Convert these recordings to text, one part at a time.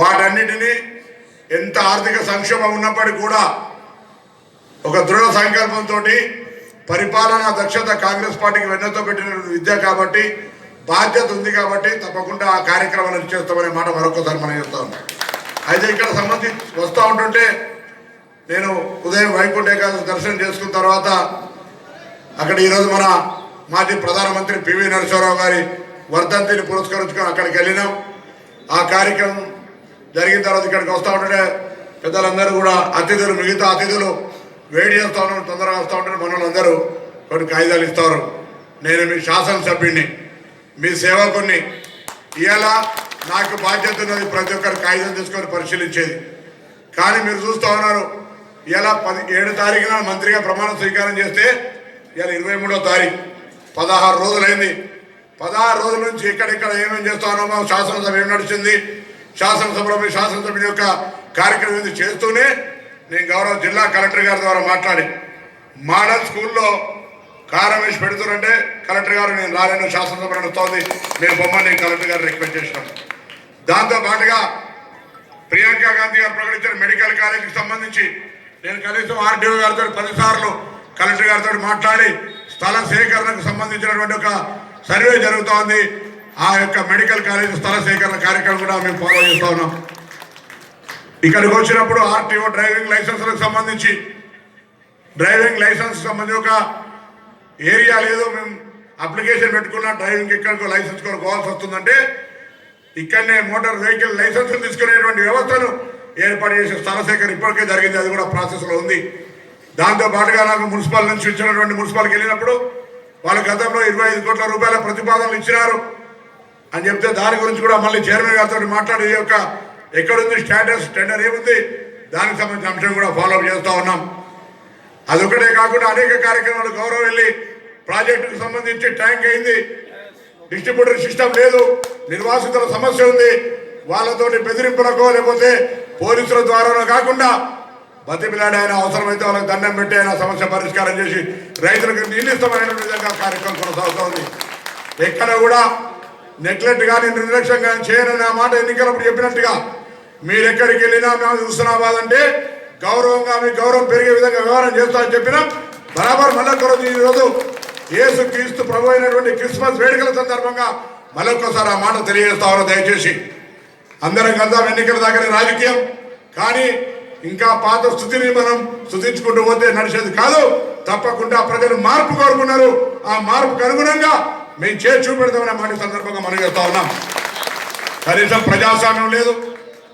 వాటన్నిటినీ ఎంత ఆర్థిక సంక్షోభం ఉన్నప్పటికీ కూడా ఒక దృఢ సంకల్పంతో పరిపాలనా దక్షత కాంగ్రెస్ పార్టీకి వెన్నతో పెట్టిన విద్య కాబట్టి బాధ్యత ఉంది కాబట్టి తప్పకుండా ఆ కార్యక్రమాలను చేస్తామనే మాట మరొకసారి మనం చెప్తా ఉన్నాం. అయితే ఇక్కడ సంబంధించి వస్తూ ఉంటుంటే నేను ఉదయం వైకుంఠ ఏకాదశి దర్శనం చేసుకున్న తర్వాత అక్కడ ఈరోజు మన మాజీ ప్రధానమంత్రి పివి నరసింహారావు గారి వర్ధంతిని పురస్కరించుకొని అక్కడికి వెళ్ళినాం. ఆ కార్యక్రమం జరిగిన తర్వాత ఇక్కడికి వస్తూ ఉంటే పెద్దలందరూ కూడా అతిథులు మిగతా అతిథులు వేడి చేస్తూ ఉన్నారు తొందరగా వస్తూ ఉంటారు మనలందరూ కొన్ని కాగితాలు ఇస్తారు. నేను మీ శాసనసభ్యుడిని మీ సేవకుని ఇవాళ నాకు బాధ్యత ఉన్నది ప్రతి ఒక్కరు కాగితం తీసుకొని పరిశీలించేది. కానీ మీరు చూస్తూ ఉన్నారు ఇలా పది ఏడు తారీఖున మంత్రిగా ప్రమాణ స్వీకారం చేస్తే ఇలా ఇరవై మూడో తారీఖు పదహారు రోజులైంది. పదహారు రోజుల నుంచి ఎక్కడెక్కడ ఏమేమి చేస్తా ఉన్నామో శాసనసభ ఏం నడిచింది శాసనసభలో మీ శాసనసభ్యుని యొక్క కార్యక్రమం ఇది చేస్తూనే నేను గౌరవ జిల్లా కలెక్టర్ గారి ద్వారా మాట్లాడి మోడల్ స్కూల్లో కారం వేసి పెడుతురంటే కలెక్టర్ గారు నేను రాలేను శాసనసభ నడుస్తోంది నేను బొమ్మని కలెక్టర్ గారు రిక్వెస్ట్ చేసినాం. దాంతో పాటుగా ప్రియాంక గాంధీ గారు ప్రకటించిన మెడికల్ కాలేజీకి సంబంధించి నేను కనీసం ఆర్డీఓ గారితో పదిసార్లు కలెక్టర్ గారితో మాట్లాడి స్థల సేకరణకు సంబంధించినటువంటి ఒక సర్వే జరుగుతోంది. ఆ యొక్క మెడికల్ కాలేజ్ స్థల సేకరణ కార్యక్రమం కూడా మేము ఫాలో చేస్తా ఉన్నాం. ఇక్కడికి వచ్చినప్పుడు ఆర్టీఓ డ్రైవింగ్ లైసెన్స్లకు సంబంధించి డ్రైవింగ్ లైసెన్స్ సంబంధించి ఒక ఏరియా లేదు మేము అప్లికేషన్ పెట్టుకున్న డ్రైవింగ్ ఎక్కడికో లైసెన్స్ కొనుక్కోవాల్సి వస్తుందంటే ఇక్కడనే మోటార్ వెహికల్ లైసెన్స్ తీసుకునేటువంటి వ్యవస్థను ఏర్పాటు చేసే స్థల సేకరణ ఇప్పటికే జరిగింది. అది కూడా ప్రాసెస్లో ఉంది. దాంతో పాటుగా నాకు మున్సిపల్ నుంచి ఇచ్చినటువంటి మున్సిపాల్కి వెళ్ళినప్పుడు వాళ్ళ గతంలో ఇరవై ఐదు కోట్ల రూపాయల ప్రతిపాదనలు ఇచ్చినారు. అని చెప్తే దాని గురించి కూడా మళ్ళీ చైర్మన్ గారితో మాట్లాడి యొక్క ఎక్కడుంది స్టాటస్ టెండర్ ఏముంది? దానికి సంబంధించిన అంశం కూడా ఫాలోఅప్ చేస్తూ ఉన్నాం. అదొకటే కాకుండా అనేక కార్యక్రమాలు గౌరవం వెళ్ళి ప్రాజెక్టుకు సంబంధించి ట్యాంక్ అయింది. డిస్ట్రిబ్యూటర్ సిస్టమ్ లేదు. నిర్వాసితుల సమస్య ఉంది. వాళ్ళతోటి బెదిరింపులకో లేకపోతే పోలీసుల ద్వారా కాకుండా బతిమిలాడి అవసరమైతే వాళ్ళకి దండం పెట్టి అయినా సమస్య పరిష్కారం చేసి రైతులకు నీళ్ళు విధంగా కార్యక్రమం కొనసాగుతోంది. ఎక్కడ కూడా నెగ్లెక్ట్ కానీ నిర్లక్ష్యం కానీ చేయనని ఆ మాట ఎన్నికలప్పుడు చెప్పినట్టుగా మీరు ఎక్కడికి వెళ్ళినా మేము హుస్నాబాద్ అంటే గౌరవంగా మీ గౌరవం పెరిగే విధంగా వ్యవహారం చేస్తామని చెప్పినాం బరాబర్ మళ్ళొక్కరోజు ఈరోజు రోజు క్రీస్తు ప్రభు అయినటువంటి క్రిస్మస్ వేడుకల సందర్భంగా మళ్ళొక్కసారి ఆ మాట తెలియజేస్తామని దయచేసి అందరం కలుద్దాం ఎన్నికల దగ్గర రాజకీయం. కానీ ఇంకా పాత స్థుతిని మనం స్థుతించుకుంటూ పోతే నడిచేది కాదు. తప్పకుండా ప్రజలు మార్పు కోరుకున్నారు. ఆ మార్పుకు అనుగుణంగా మేము చేసి చూపెడతామనే మాట సందర్భంగా మనం చేస్తా ఉన్నాం. కనీసం ప్రజాస్వామ్యం లేదు.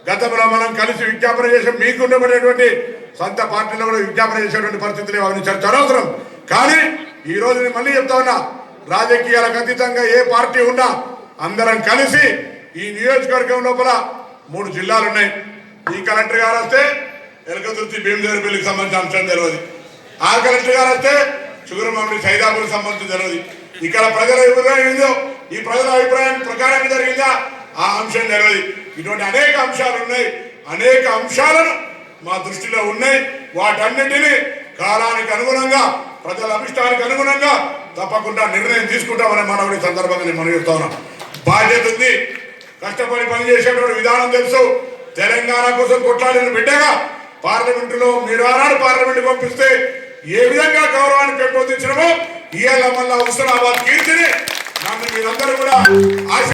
గతంలో మనం కలిసి విజ్ఞాపన చేసాం. మీకు ఉండబడేటువంటి సొంత పార్టీలో కూడా విజ్ఞాపన చేసేటువంటి పరిస్థితులు అవన్నీ చర్చ అనవసరం. కానీ ఈ రోజు నేను మళ్ళీ చెప్తా ఉన్నా రాజకీయాలకు అతీతంగా ఏ పార్టీ ఉన్నా అందరం కలిసి ఈ నియోజకవర్గం లోపల మూడు జిల్లాలు ఉన్నాయి. ఈ కలెక్టర్ గారు వస్తే ఎలకతుర్తి భీమదేవరపల్లికి సంబంధించిన అంశం తెలియదు ఆ కలెక్టర్ గారు వస్తే చుగురమామిడి సైదాపూర్కి సంబంధించి తెలియదు ఇక్కడ ప్రజల అభిప్రాయం ఏందో ఈ ప్రజల అభిప్రాయం ప్రకారం జరిగిందా? ఆ అంశం తెలియదు. ఇటువంటి అనేక అంశాలు ఉన్నాయి. అనేక అంశాలను మా దృష్టిలో ఉన్నాయి. వాటన్నిటినీ కాలానికి అనుగుణంగా ప్రజల అభిష్టానికి అనుగుణంగా తప్పకుండా నిర్ణయం తీసుకుంటామనే మనం ఈ సందర్భంగా నేను మనవిస్తా ఉన్నాం. బాధ్యత ఉంది. కష్టపడి పనిచేసేటువంటి విధానం తెలుసు. తెలంగాణ కోసం కొట్లాడిన బిడ్డగా పార్లమెంటులో మీరు ఆనాడు పార్లమెంట్ పంపిస్తే ఏ విధంగా గౌరవాన్ని పెంపొందించడమో ఇవాళ మళ్ళా హుస్నాబాద్ కీర్తిని. నన్ను మీరందరూ కూడా ఆశ